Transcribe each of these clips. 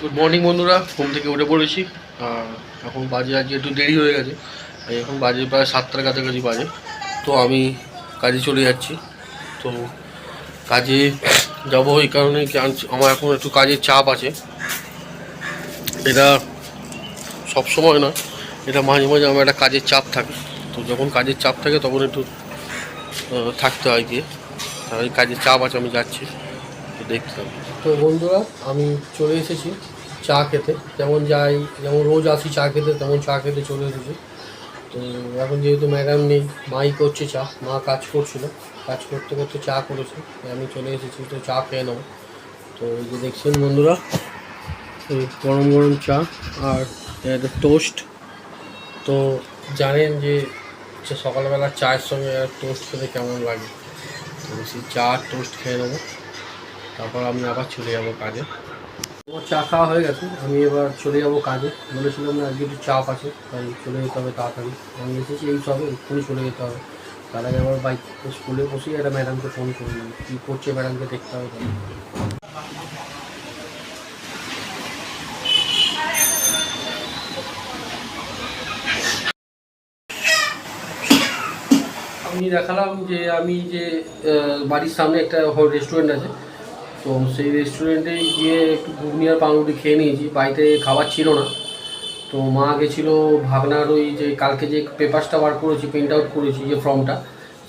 Good morning বন্ধুরা। ঘুম থেকে উঠে পড়েছি। এখন বাজে আজকে একটু দেরি হয়ে গেছে। এখন বাজে প্রায় সাতটার কাছাকাছি বাজে। তো আমি কাজে চলে যাচ্ছি। তো কাজে যাব এই কারণে আমার এখন একটু কাজের চাপ আছে। এটা সব সময় না, এটা মাঝে মাঝে আমার একটা কাজের চাপ থাকে। তো যখন কাজের চাপ থাকে, তখন একটু থাকতে হয় গিয়ে। কাজের চাপ আছে, আমি যাচ্ছি। তো দেখতে হবে। তো বন্ধুরা, আমি চলে এসেছি চা খেতে। যেমন যাই, যেমন রোজ আসি চা খেতে, তেমন চা খেতে চলে এসেছি। তো এখন যেহেতু ম্যাডাম নেই, মাই করছে চা, মা কাজ করছিল। কাজ করতে করতে চা করেছে আমি চলে এসেছি, তো চা খেয়ে নেব। তো এই যে দেখছেন বন্ধুরা, এই গরম গরম চা আর একটা টোস্ট তো জানেন যে সকালবেলা চায়ের সঙ্গে টোস্ট খেতে কেমন লাগে? সেই চা টোস্ট খেয়ে নেব। তারপর আমি আবার চলে যাব কাজে। আমার চা খাওয়া হয়ে গেছে, আমি এবার চলে যাব কাজে। বলেছিলাম না, আজকে একটু চাপ আছে, তাই চলে যেতে হবে তাড়াতাড়ি। আমি এসেছি এই সবে, এক্ষুনি চলে যেতে হবে। তার আগে আবার বাইক স্কুলে বসেই একটা ম্যাডামকে ফোন করে কী করছে ম্যাডামকে দেখতে হবে। আমি দেখালাম যে আমি যে বাড়ির সামনে একটা রেস্টুরেন্ট আছে তো সেই রেস্টুরেন্টে গিয়ে একটু ঘুগনি আর পাউরুটি খেয়ে নিয়েছি। বাড়িতে খাবার ছিল না। তো মা গেছিল ভাগনার ওই যে কালকে যে পেপারসটা বার করেছি প্রিন্ট আউট করেছি যে ফর্মটা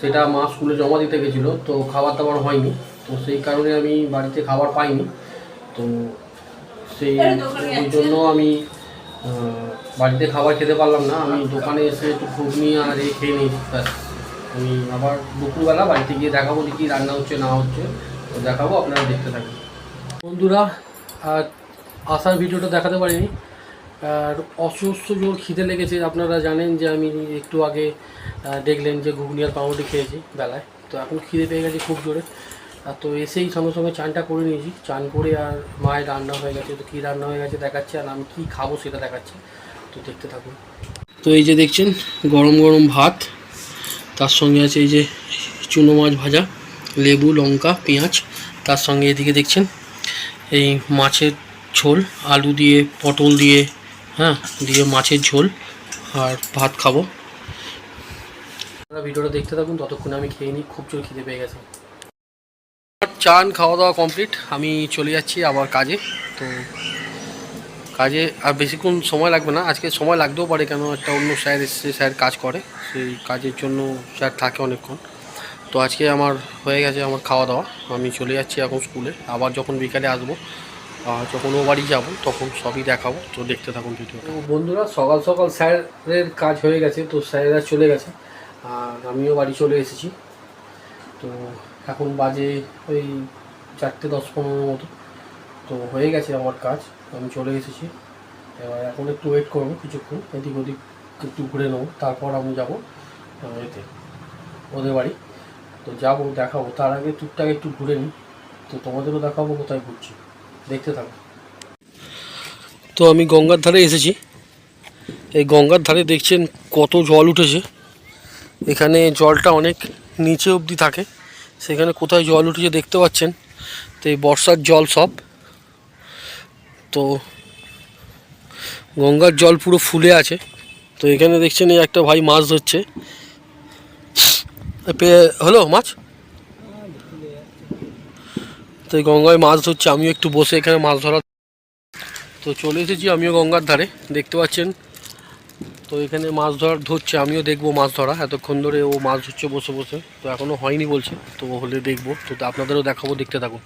সেটা মা স্কুলে জমা দিতে গেছিল। তো খাবার দাবার হয়নি। তো সেই কারণে আমি বাড়িতে খাবার পাইনি। তো সেই ওই জন্য আমি বাড়িতে খাবার খেতে পারলাম না। আমি দোকানে এসে একটু ঘুগনি আর এ খেয়ে নিয়েছি আমি আবার দুপুরবেলা বাড়িতে গিয়ে দেখাবো যে কী রান্না হচ্ছে না হচ্ছে। তো দেখাবো, আপনারা দেখতে থাকুন। বন্ধুরা, আর আসার ভিডিওটা দেখাতে পারিনি। আর অসুস্থ জোর খিদে লেগেছে, আপনারা জানেন যে আমি একটু আগে দেখলেন যে ঘুগনি আর পাউরুটি খেয়েছি বেলায়। তো এখন খিদে পেয়ে গেছে খুব জোরে। আর তো এসেই সঙ্গে সঙ্গে চানটা করে নিয়েছি। চান করে আর মায়ের রান্না হয়ে গেছে। তো কী রান্না হয়ে গেছে দেখাচ্ছে, আর আমি কী খাব সেটা দেখাচ্ছি। তো দেখতে থাকুন। তো এই যে দেখছেন, গরম গরম ভাত। তার সঙ্গে আছে এই যে চুনো মাছ ভাজা। লেবু, লঙ্কা, পেঁয়াজ, তার সঙ্গে এদিকে দেখছেন এই মাছের ঝোল, আলু দিয়ে, পটল দিয়ে হ্যাঁ দিয়ে মাছের ঝোল আর ভাত খাব। আপনারা ভিডিওটা দেখতে থাকুন, ততক্ষণে আমি খেয়ে নিই, খুব জোর খিদে পেয়ে গেছে। চান, খাওয়া দাওয়া কমপ্লিট, আমি চলে যাচ্ছি আবার কাজে। তো কাজে আর বেশিক্ষণ সময় লাগবে না, আজকে সময় লাগতেও পারে কেন, একটা অন্য স্যার এসছে, স্যার কাজ করে, সেই কাজের জন্য স্যার থাকে অনেকক্ষণ। তো আজকে আমার হয়ে গেছে আমার খাওয়া দাওয়া। আমি চলে যাচ্ছি এখন স্কুলে আবার যখন বিকালে আসব আর যখন ও বাড়ি যাব, তখন সবই দেখাবো। তো দেখতে থাকুন ভিডিও বন্ধুরা, সকাল সকাল স্যারের কাজ হয়ে গেছে, তো স্যারেরা চলে গেছে। আর আমিও বাড়ি চলে এসেছি। তো এখন বাজে ওই চারটে দশ পনেরো মতো। তো হয়ে গেছে আমার কাজ, আমি চলে এসেছি। এবার এখন একটু ওয়েট করব কিছুক্ষণ, এদিক ওদিক একটু ঘুরে নেব। তারপর আমি যাব এতে, ওদের বাড়ি। তো যাব, দেখাবো। তার আগে টুকটাক একটু ঘুরে নিই। তো তোমাদেরও দেখাবো কোথায় ঘুরছি। দেখতে থাকো। তো আমি গঙ্গার ধারে এসেছি। এই গঙ্গার ধারে দেখছেন কত জল উঠেছে। এখানে জলটা অনেক নিচে অবধি থাকে। সেখানে কোথায় জল উঠেছে দেখতে পাচ্ছেন। তো এই বর্ষার জল সব। তো গঙ্গার জল পুরো ফুলে আছে। তো এখানে দেখছেন এই একটা ভাই মাছ ধরছে। হলো মাছ? তো গঙ্গায় মাছ ধরছে, আমিও একটু বসে এখানে মাছ ধরা তো চলে এসেছি আমিও গঙ্গার ধারে, দেখতে পাচ্ছেন? তো এখানে মাছ ধরার ধরছে, আমিও দেখব মাছ ধরা। এতক্ষণ ধরে ও মাছ ধরছে বসে বসে, তো এখনও হয়নি বলছে, তো হলে দেখব। তো আপনাদেরও দেখাবো, দেখতে থাকুন।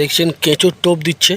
দেখছেন, কেঁচোর টোপ দিচ্ছে।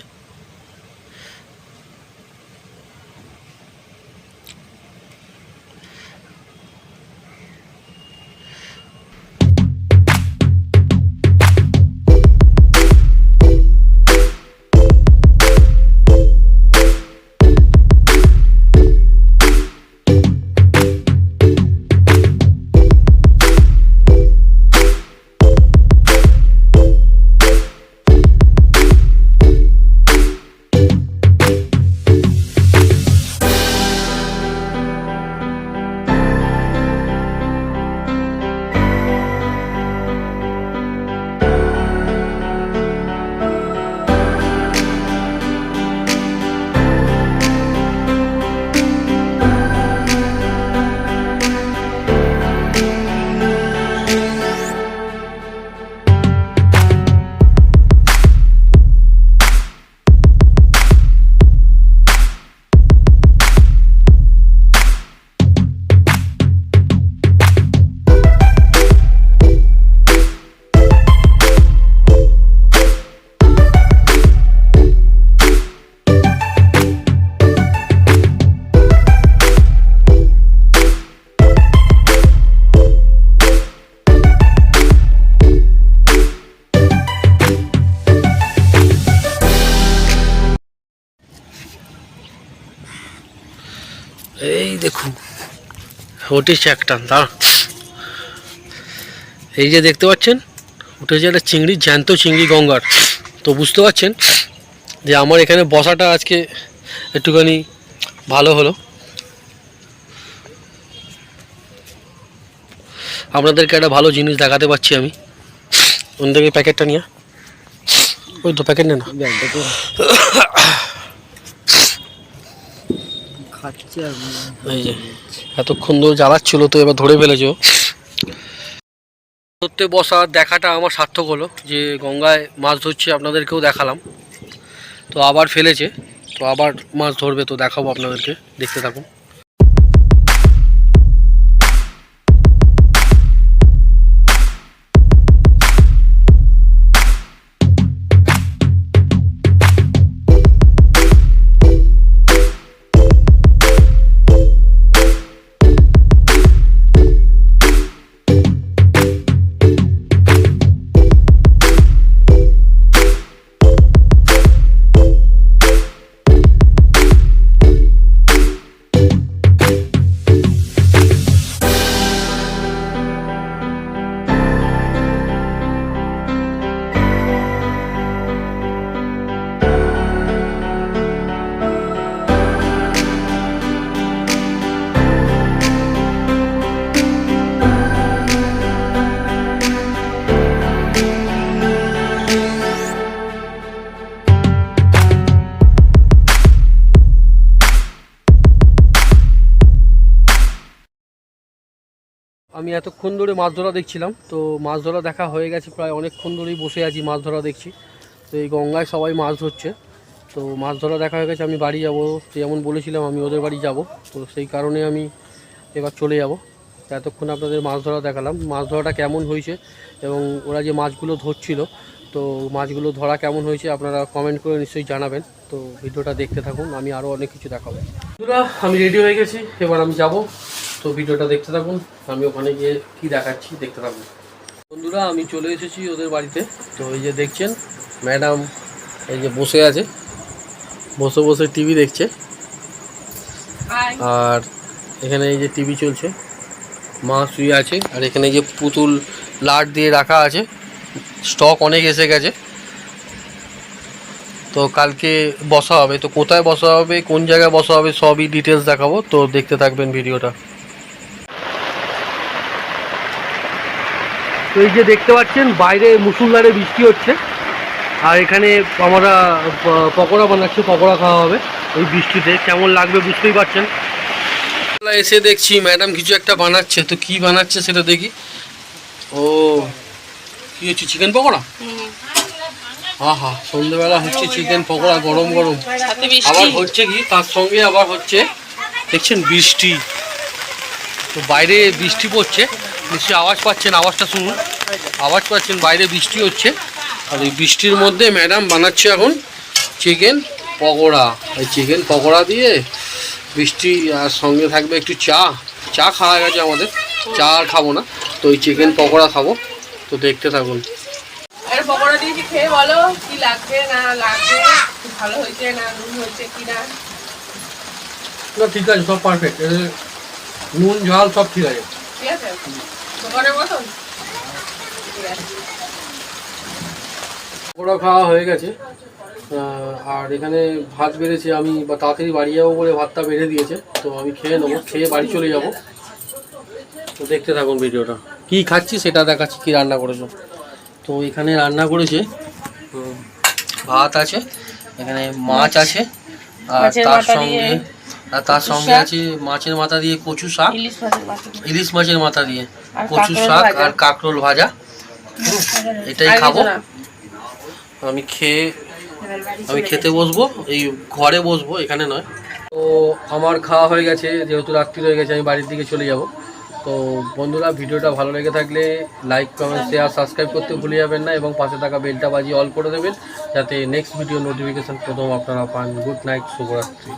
উঠেছে একটা, দাঁড়া। এই যে দেখতে পাচ্ছেন উঠেছে একটা চিংড়ি, জ্যান্ত চিংড়ি গঙ্গার। তো বুঝতে পারছেন যে আমার এখানে বসাটা আজকে একটুখানি ভালো হলো। আপনাদেরকে একটা ভালো জিনিস দেখাতে পাচ্ছি আমি। ওন থেকে প্যাকেটটা নিয়ে? ওই তো প্যাকেট নে না। খাচ্ছে আর এই যে এতক্ষণ ধরে জ্বালাচ্ছিল তো এবার ধরে ফেলেছো। ধরতে বসা দেখাটা আমার সার্থক হলো যে গঙ্গায় মাছ ধরছে আপনাদেরকেও দেখালাম। তো আবার ফেলেছে তো আবার মাছ ধরবে তো দেখাবো আপনাদেরকে দেখতে থাকুন। আমি এতক্ষণ ধরে মাছ ধরা দেখছিলাম, তো মাছ ধরা দেখা হয়ে গেছে প্রায় অনেকক্ষণ ধরেই বসে আছি, মাছ ধরা দেখছি। তো এই গঙ্গায় সবাই মাছ ধরছে। তো মাছ ধরা দেখা হয়ে গেছে, আমি বাড়ি যাব। যেমন বলেছিলাম, আমি ওদের বাড়ি যাব। তো সেই কারণে আমি এবার চলে যাব। এতক্ষণ আপনাদের মাছ ধরা দেখালাম। মাছ ধরাটা কেমন হয়েছে এবং ওরা যে মাছগুলো ধরছিল তো মাছগুলো ধরা কেমন হয়েছে আপনারা কমেন্ট করে নিশ্চয়ই জানাবেন। তো ভিডিওটা দেখতে থাকুন আমি আরও অনেক কিছু দেখাবো। বন্ধুরা আমি রেডি হয়ে গেছি এবার আমি যাব। তো ভিডিওটা দেখতে থাকুন আমি ওখানে গিয়ে কি দেখাচ্ছি দেখতে থাকুন। বন্ধুরা আমি চলে এসেছি ওদের বাড়িতে। তো এই যে দেখছেন ম্যাডাম এই যে বসে আছে বসে বসে টিভি দেখছে। আর এখানে এই যে টিভি চলছে। মা শুয়ে আছে আর এখানে যে পুতুল লাট দিয়ে রাখা আছে। স্টক অনেক এসে গেছে। তো কালকে বসা হবে। তো কোথায় বসা হবে, কোন জায়গায় বসা হবে সবই ডিটেলস দেখাবো। তো দেখতে থাকবেন ভিডিওটা। তো এই যে দেখতে পাচ্ছেন, বাইরে মুসুলধারে বৃষ্টি হচ্ছে। আর এখানে আমরা পকোড়া বানাচ্ছি, পকোড়া খাওয়া হবে এই বৃষ্টিতে। কেমন লাগবে বুঝতেই পারছেন? এসে দেখছি ম্যাডাম কিছু একটা বানাচ্ছে। তো কি বানাচ্ছে সেটা দেখি। ও কি হচ্ছে চিকেন পকোড়া? আহা সন্ধ্যেবেলা হচ্ছে চিকেন পকোড়া গরম গরম। আবার হচ্ছে কি তার সঙ্গে আবার হচ্ছে দেখছেন বৃষ্টি। তো বাইরে বৃষ্টি পড়ছে নিশ্চয়ই আওয়াজ পাচ্ছেন আওয়াজটা শুনুন। আওয়াজ পাচ্ছেন বাইরে বৃষ্টি হচ্ছে। আর এই বৃষ্টির মধ্যে ম্যাডাম বানাচ্ছে এখন চিকেন পকোড়া। এই চিকেন পকোড়া দিয়ে বৃষ্টি আর সঙ্গে থাকবে একটু চা। চা খাওয়া গেছে আমাদের। চা আর খাব না। তো ওই চিকেন পকোড়া খাব। তো দেখতে থাকুন। এর পকোড়া দিয়েছি খেয়ে বলো? কি লাগবে না লাগবে? ভালো হয়েছে না নুন হয়েছে কি না? না ঠিক আছে সব পারফেক্ট নুন ঝাল সব ঠিক আছে। ঠিক আছে? দোকানের মতন? পকোড়া খাওয়া হয়ে গেছে। আর এখানে ভাত বেড়েছে আমি বা তাড়াতাড়ি বাড়ি যাব বলে ভাতটা বেড়ে দিয়েছে। তো আমি খেয়ে নেব খেয়ে বাড়ি চলে যাব। তো দেখতে থাকুন ভিডিওটা। কি খাচ্ছি সেটা দেখাচ্ছি কি রান্না করেছ। তো এখানে রান্না করেছে ভাত আছে এখানে মাছ আছে আর তার সঙ্গে আর তার সঙ্গে আছে মাছের মাথা দিয়ে কচু শাক। ইলিশ মাছের মাথা দিয়ে। কচু শাক আর কাঁকরোল ভাজা। এটাই খাব। আমি খেয়ে আমি খেতে বসবো এই ঘরে বসবো এখানে নয়। তো আমার খাওয়া হয়ে গেছে যেহেতু রাত্রি হয়ে গেছে আমি বাড়ির দিকে চলে যাব। তো বন্ধুরা, ভিডিওটা ভালো লেগে থাকলে লাইক কমেন্ট শেয়ার সাবস্ক্রাইব করতে ভুলে যাবেন না এবং পাশে থাকা বেলটা বাজিয়ে অল করে দেবেন যাতে নেক্সট ভিডিও নোটিফিকেশান প্রথম আপনারা পান। গুড নাইট শুভরাত্রি।